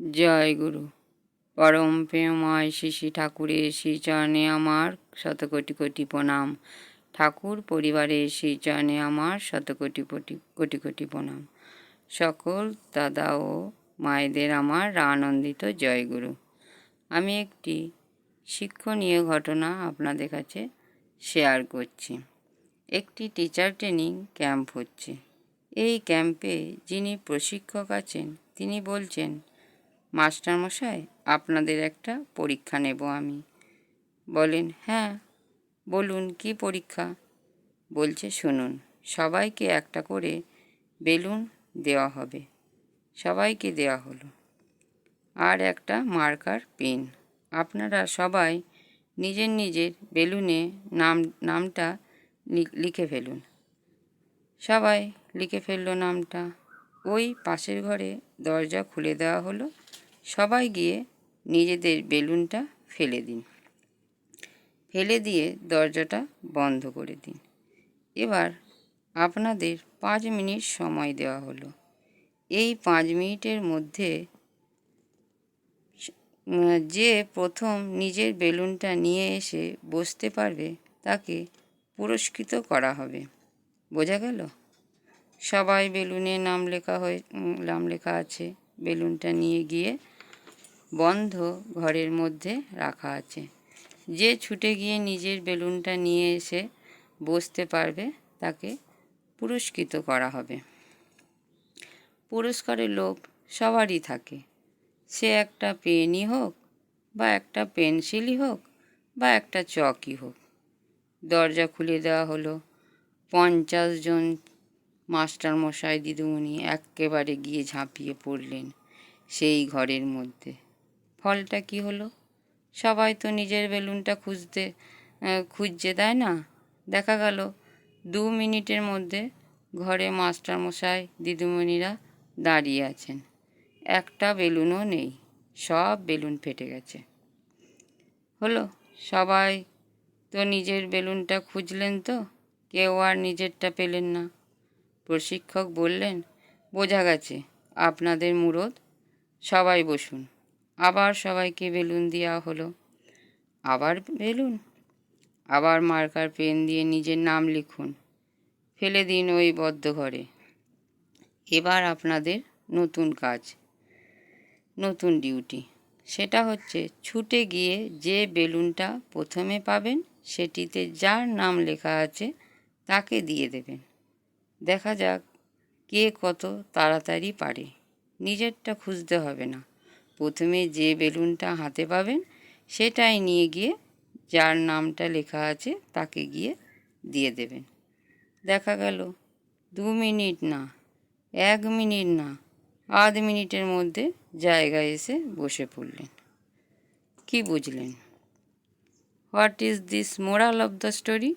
জয় গুরু। পরম প্রেমময় শিশি ঠাকুরের শ্রীচরণে আমার শতকোটি কোটি কোটি প্রণাম। ঠাকুর পরিবারের শ্রীচরণে আমার শতকোটি কোটি কোটি কোটি প্রণাম। সকল দাদা ও মায়েদের আমার আনন্দিত জয় গুরু। আমি একটি শিক্ষণীয় ঘটনা আপনাদের কাছে শেয়ার করছি। একটি টিচার ট্রেনিং ক্যাম্প হচ্ছে। এই ক্যাম্পে যিনি প্রশিক্ষক আছেন, তিনি বলছেন মাস্টারমশাই আপনাদের একটা পরীক্ষা নেব আমি। বলেন হ্যাঁ বলুন, কি পরীক্ষা? বলছে, শুনুন, সবাইকে একটা করে বেলুন দেওয়া হবে। সবাইকে দেওয়া হলো। আর একটা মার্কার পেন। আপনারা সবাই নিজের নিজের বেলুনে নাম, নামটা লিখে ফেলুন। সবাই লিখে ফেলল নামটা। ওই পাশের ঘরে দরজা খুলে দেওয়া হলো। সবাই গিয়ে নিজেদের বেলুনটা ফেলে দিন। ফেলে দিয়ে দরজাটা বন্ধ করে দিন। এবার আপনাদের পাঁচ মিনিট সময় দেওয়া হলো। এই পাঁচ মিনিটের মধ্যে যে প্রথম নিজের বেলুনটা নিয়ে এসে বসতে পারবে তাকে পুরস্কৃত করা হবে। বোঝা গেল? সবাই বেলুনে নাম লেখা হয়ে নাম লেখা আছে। বেলুনটা নিয়ে গিয়ে বন্ধ ঘরের মধ্যে রাখা আছে। যে ছুটে গিয়ে নিজের বেলুনটা নিয়ে এসে বসতে পারবে, তাকে পুরস্কৃত করা হবে। পুরস্কারের লোভ সবারই থাকে। সে একটা পেনই হোক, বা একটা পেন্সিলই হোক, বা একটা চকই হোক। দরজা খুলে দেওয়া হলো। পঞ্চাশ জন মাস্টার দিদিমণি একেবারে গিয়ে ঝাঁপিয়ে পড়লেন সেই ঘরের মধ্যে। ফলটা কি হলো? সবাই তো নিজের বেলুনটা খুঁজতে খুঁজছে, তাই না? দেখা গেল দু মিনিটের মধ্যে ঘরে মাস্টার মশাই দিদিমণিরা দাঁড়িয়ে আছেন। একটা বেলুনও নেই, সব বেলুন ফেটে গেছে। হলো, সবাই তো নিজের বেলুনটা খুঁজলেন তো? কেউ আর নিজেরটা পেলেন না। প্রশিক্ষক বললেন, বোঝা গেছে, আপনাদের মুরদ, সবাই বসুন। আবার সবাইকে বেলুন দেওয়া হলো। আবার বেলুন। আবার মার্কার পেন দিয়ে নিজের নাম লিখুন। ফেলে দিন ওই বদ্ধ ঘরে। এবার আপনাদের নতুন কাজ। নতুন ডিউটি। সেটা হচ্ছে ছুটে গিয়ে যে বেলুনটা প্রথমে পাবেন, সেটিতে যার নাম লেখা আছে তাকে দিয়ে দেবেন। দেখা যাক কে কত তাড়াতাড়ি পারে। নিজেরটা খুঁজতে হবে না। প্রথমে যে বেলুনটা হাতে পাবেন, সেটাই নিয়ে গিয়ে যার নামটা লেখা আছে তাকে গিয়ে দিয়ে দেবেন। দেখা গেল, দু মিনিট না, এক মিনিট না, আধ মিনিটের মধ্যে জায়গায় এসে বসে পড়লেন। কি বুঝলেন? What is this moral of the story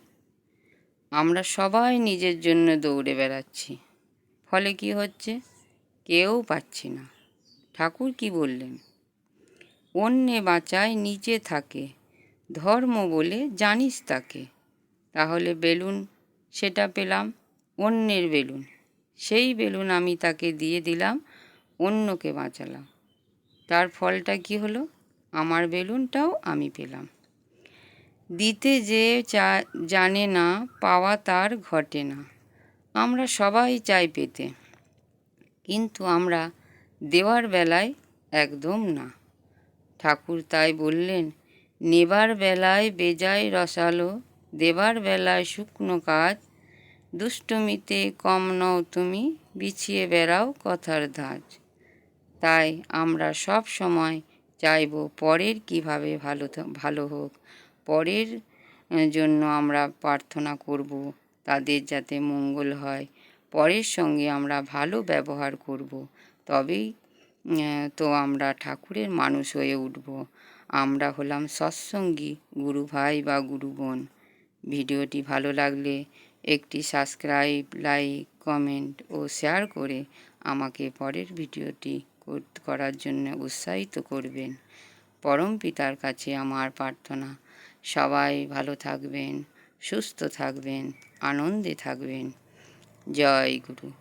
আমরা সবাই নিজের জন্য দৌড়ে বেড়াচ্ছি, ফলে কি হচ্ছে? কেউ পাচ্ছি না। ঠাকুর কি বললেন? অন্যে বাঁচায় নিচে থাকে, ধর্ম বলে জানিস তাকে। তাহলে বেলুন, সেটা পেলাম, অন্যের বেলুন। সেই বেলুন আমি তাকে দিয়ে দিলাম, অন্যকে বাঁচালাম। তার ফলটা কি হলো? আমার বেলুনটাও আমি পেলাম। দিতে যে চা, জানে না, পাওয়া তার ঘটে না। আমরা সবাই চাই পেতে। কিন্তু আমরা দেওয়ার বেলায় একদম না। ঠাকুর তাই বললেন, নেবার বেলায় বেজায় রসালো, দেবার বেলায় শুকনো কাজ। দুষ্টমিতে কম নও তুমি, বিছিয়ে বেড়াও কথার ধাঁচ। তাই আমরা সব সময় চাইব পরের কীভাবে ভালো ভালো হোক। পরের জন্য আমরা প্রার্থনা করব, তাদের যাতে মঙ্গল হয়। পরের সঙ্গে আমরা ভালো ব্যবহার করব। তবেই তো আমরা ঠাকুরের মানুষ হয়ে উঠব। আমরা হলাম সৎসঙ্গী, গুরু ভাই বা গুরু বোন। ভিডিওটি ভালো লাগলে একটি সাবস্ক্রাইব, লাইক, কমেন্ট ও শেয়ার করে আমাকে পরের ভিডিওটি কর- করার জন্য উৎসাহিত করবেন। পরম পিতার কাছে আমার প্রার্থনা। সবাই ভালো থাকবেন, সুস্থ থাকবেন, আনন্দে থাকবেন। জয় গুরু।